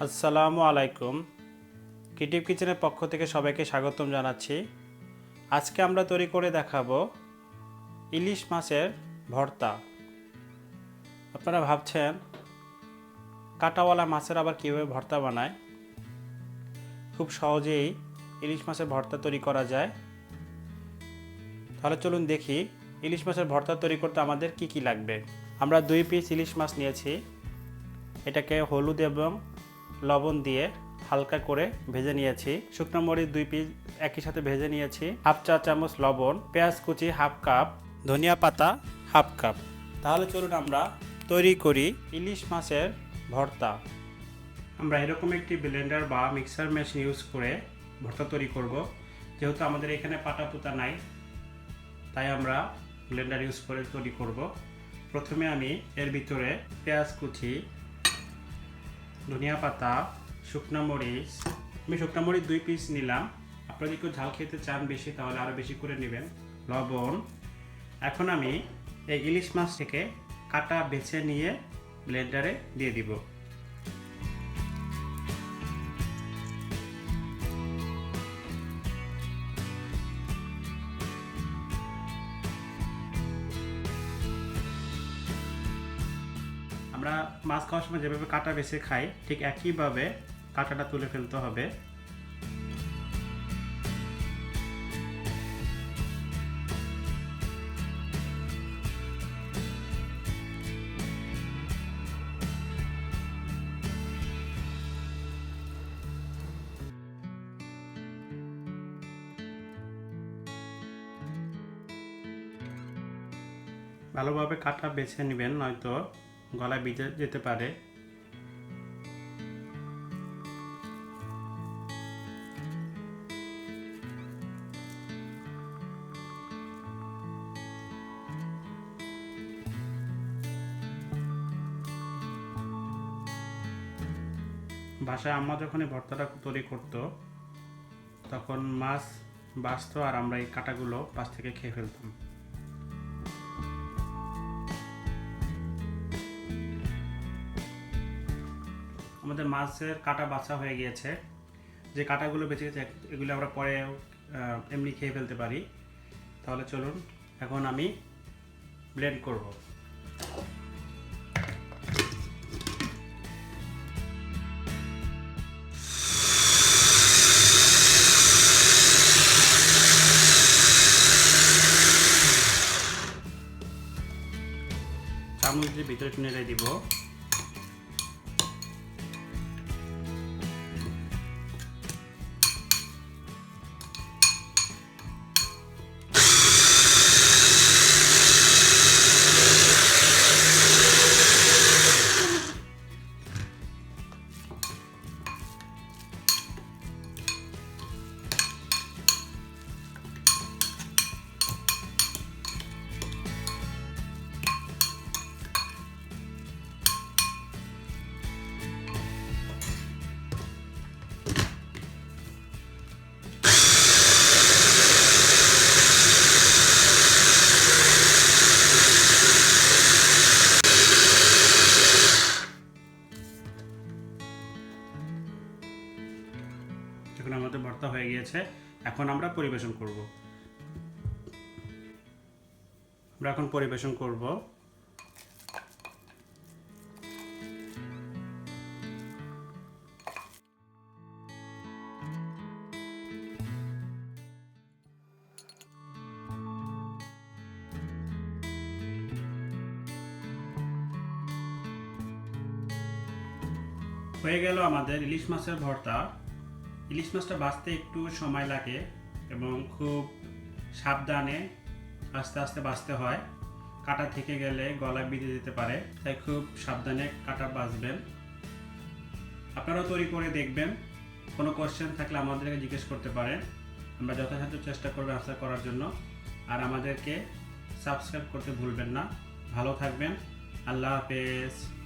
আসসালামু আলাইকুম। কিটিভ কিচেনের পক্ষ থেকে সবাইকে স্বাগতম জানাচ্ছি। আজকে আমরা তৈরি করে দেখাবো ইলিশ মাছের ভর্তা। আপনারা ভাবছেন, কাটাওয়ালা মাছের আবার কীভাবে ভর্তা বানায়? খুব সহজেই ইলিশ মাছের ভর্তা তৈরি করা যায়। তাহলে চলুন দেখি, ইলিশ মাছের ভর্তা তৈরি করতে আমাদের কি কি লাগবে। আমরা দুই পিস ইলিশ মাছ নিয়েছি। এটাকে হলুদ এবং লবণ দিয়ে হালকা করে ভেজে নিয়েছি। শুকনো মরিচ দুই পিস একই সাথে ভেজে নিয়েছি। হাফ চা চামচ লবণ, পেঁয়াজ কুচি হাফ কাপ, ধনিয়া পাতা হাফ কাপ। তাহলে চলুন আমরা তৈরি করি ইলিশ মাছের ভর্তা। আমরা এরকম একটি ব্লেন্ডার বা মিক্সার মেশিন ইউজ করে ভর্তা তৈরি করব। যেহেতু আমাদের এখানে পাটা পুতা নাই, তাই আমরা ব্লেন্ডার ইউজ করে তৈরি করব। প্রথমে আমি এর ভিতরে পেঁয়াজ কুচি ধনিয়া পাতা, শুকনো মরিচ। আমি শুকনো মরিচ দুই পিস নিলাম। আপনারা যদি কেউ ঝাল খেতে চান বেশি, তাহলে আরও বেশি করে নেবেন। লবণ। এখন আমি এই ইলিশ মাছ থেকে কাটা বেছে নিয়ে ব্লেন্ডারে দিয়ে দিব। আমরা মাছ খাওয়ার সময় যেভাবে কাটা বেছে খাই, ঠিক একইভাবে কাটাটা তুলে ফেলতে হবে। ভালোভাবে কাটা বেছে নেবেন, নয়তো গলায় ভিজে যেতে পারে। বাসায় আম্মা যখন এই ভর্তাটা তৈরি করতো, তখন মাছ, বাঁচতো আর আমরা এই কাটাগুলো পাশ থেকে খেয়ে ফেলতাম। আমাদের মাছের কাটা বাছা হয়ে গিয়েছে। যে কাটাগুলো বেঁচে গেছে, এগুলো আমরা পরে এমনি খেয়ে ফেলতে পারি। তাহলে চলুন, এখন আমি ব্লেন্ড করব। চামচ দিয়ে ভিতরে নেড়ে দিব। এখন আমাদের ভর্তা হয়ে গিয়েছে। এখন আমরা পরিবেশন করব। আমরা এখন পরিবেশন করব। হয়ে গেল আমাদের ইলিশ মাছের ভর্তা। ইলিশ মাছটা বাঁচতে একটু সময় লাগে এবং খুব সাবধানে আস্তে আস্তে বাঁচতে হয়। কাটা থেকে গেলে গলা বিঁধে যেতে পারে, তাই খুব সাবধানে কাটা বাঁচবেন আপনারাও তৈরি করে দেখবেন। কোনো কোয়েশ্চেন থাকলে আমাদেরকে জিজ্ঞেস করতে পারেন। আমরা যথাসাধ্য চেষ্টা করব আনসার করার জন্য। আর আমাদেরকে সাবস্ক্রাইব করতে ভুলবেন না। ভালো থাকবেন। আল্লাহ হাফেজ।